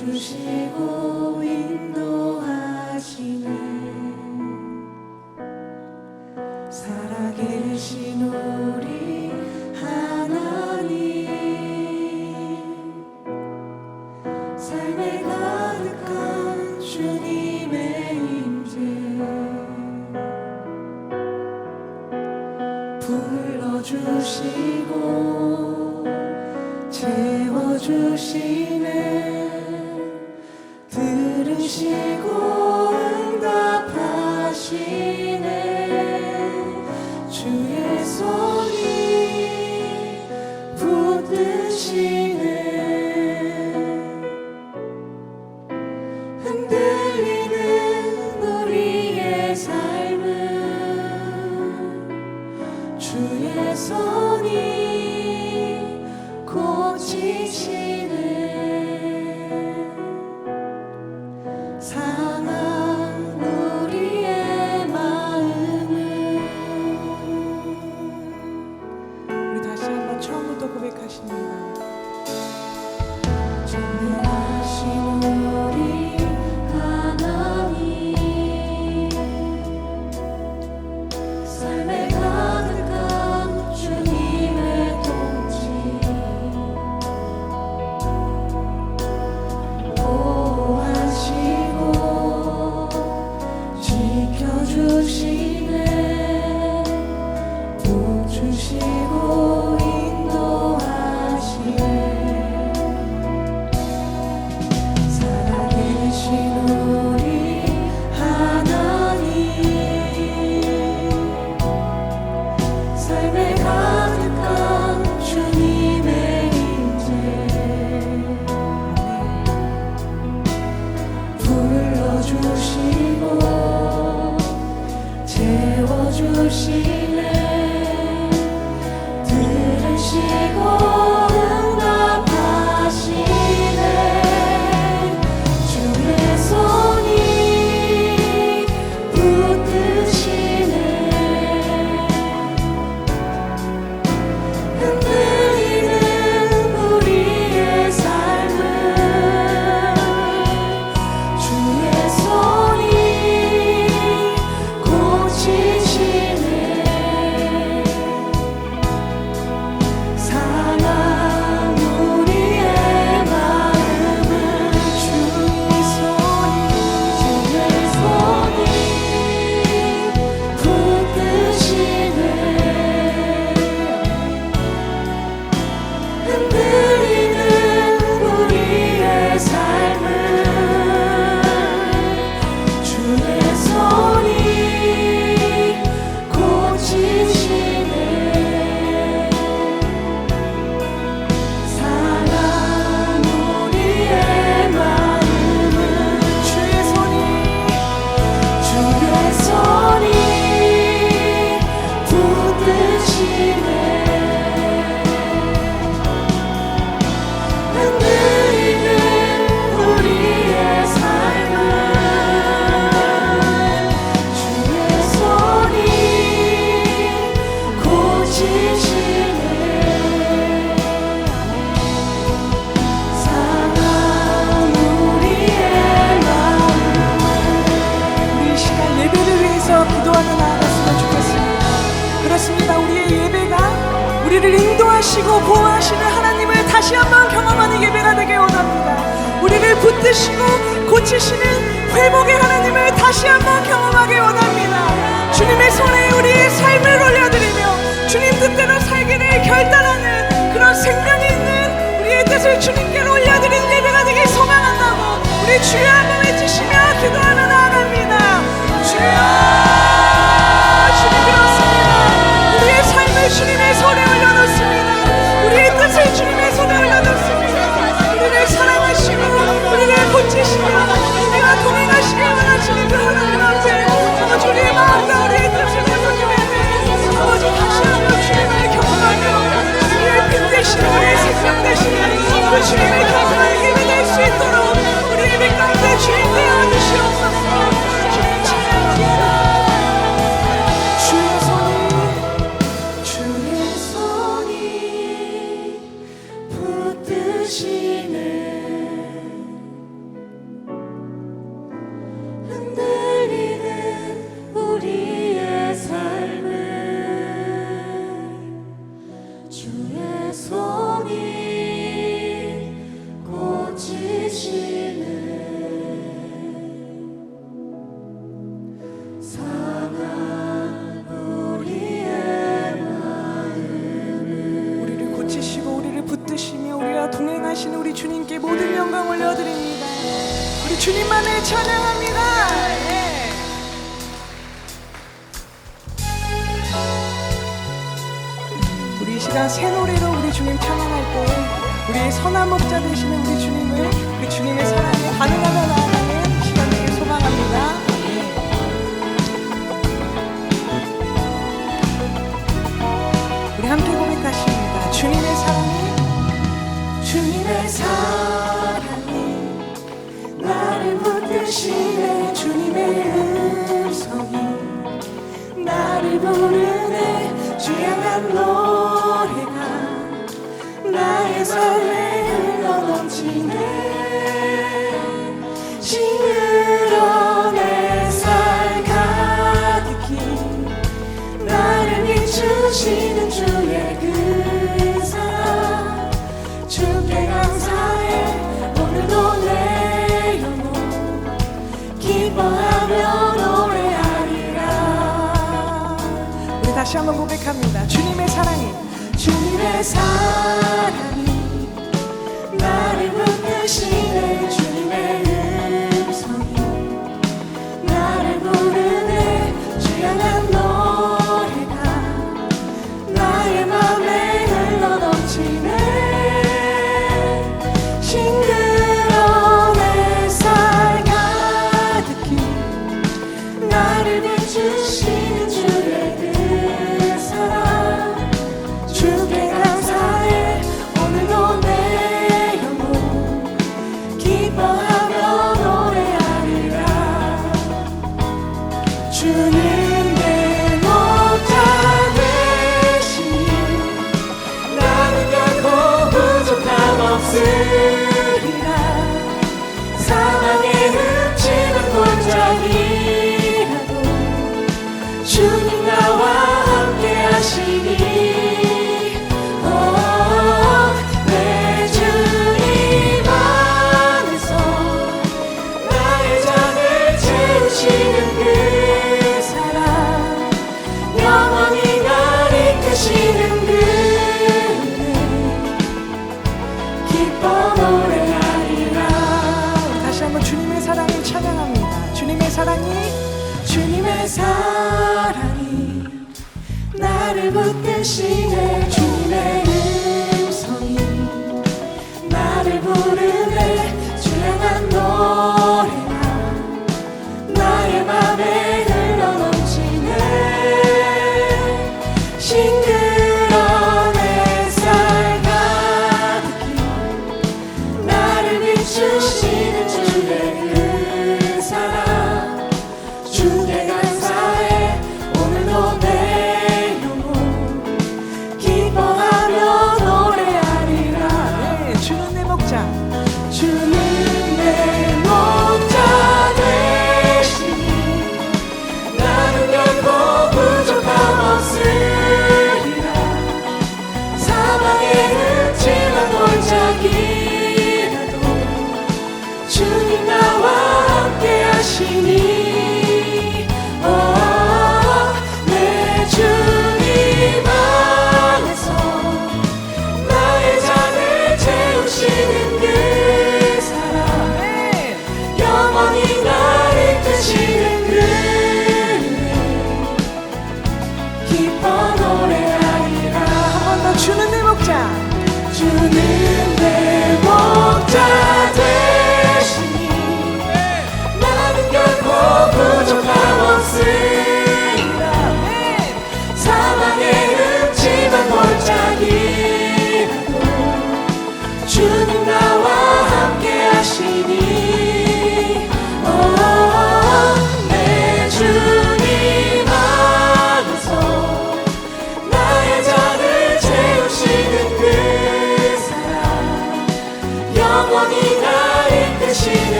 주시고 you. 주여 한번 외치시며 기도하며 나아갑니다. 주여 주님 그렇습니다. 우리의 삶을 주님의 손에 올려놓습니다. 우리의 뜻을 주님의 손에 올려놓습니다. 우리를 사랑하시고 우리를 고치시며 우리와 동행하시길 원하시는 그 하나님 앞에 어, 아버지 우리의 마음과 우리의 뜻을 내보내며 아버지 어, 다시 한번 주님을 경험하며 우리의 빛 대신 우리의 생명 대신 그 주님을 경험하며 하신 우리 주님께 모든 영광 올려드립니다. 우리 주님만을 찬양합니다. 예. 우리 시간 새 노래로 우리 주님 찬양할 때 우리의 선한 목자 되시는 우리 주님을 우리 주님의 사랑에 반응하며 사랑이 나를 붙드시네. 주님의 음성이 나를 부르네. 주양한 노래가 나의 설레를 넘치네. 다시 한번 고백합니다. 주님의 사랑이 주님의 사랑이 나를 붙드시네 주님의 음성이 나를 부르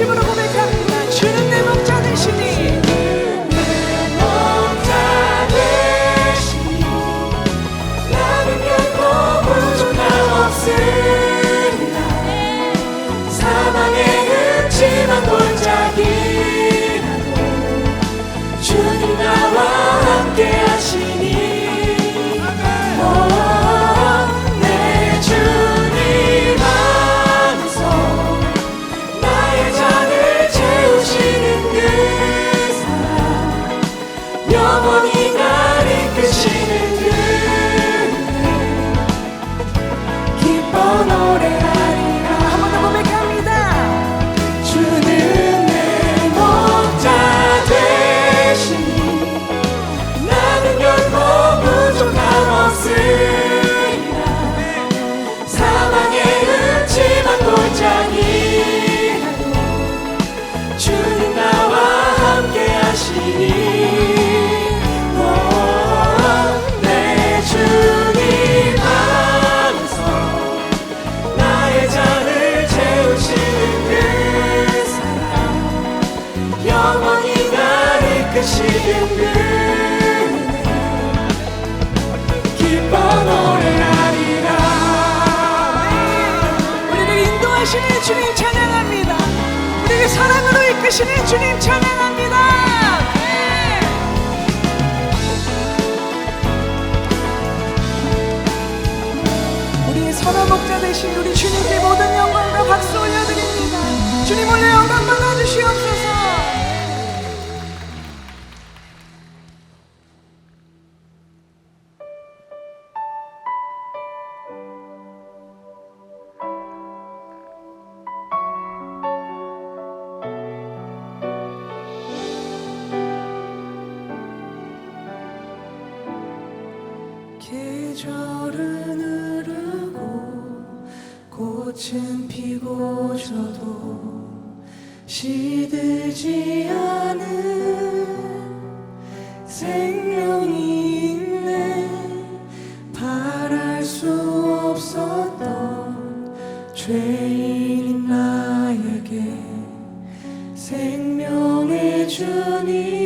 ಶಿವನ 주님 주님 찬양합니다. 네. 우리 서로 목자 되신 우리 주님께 모든 영광과 박수 올려드립니다. 주님 올려 생명이 있네. 바랄 수 없었던 죄인 나에게 생명의 주님.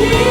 you.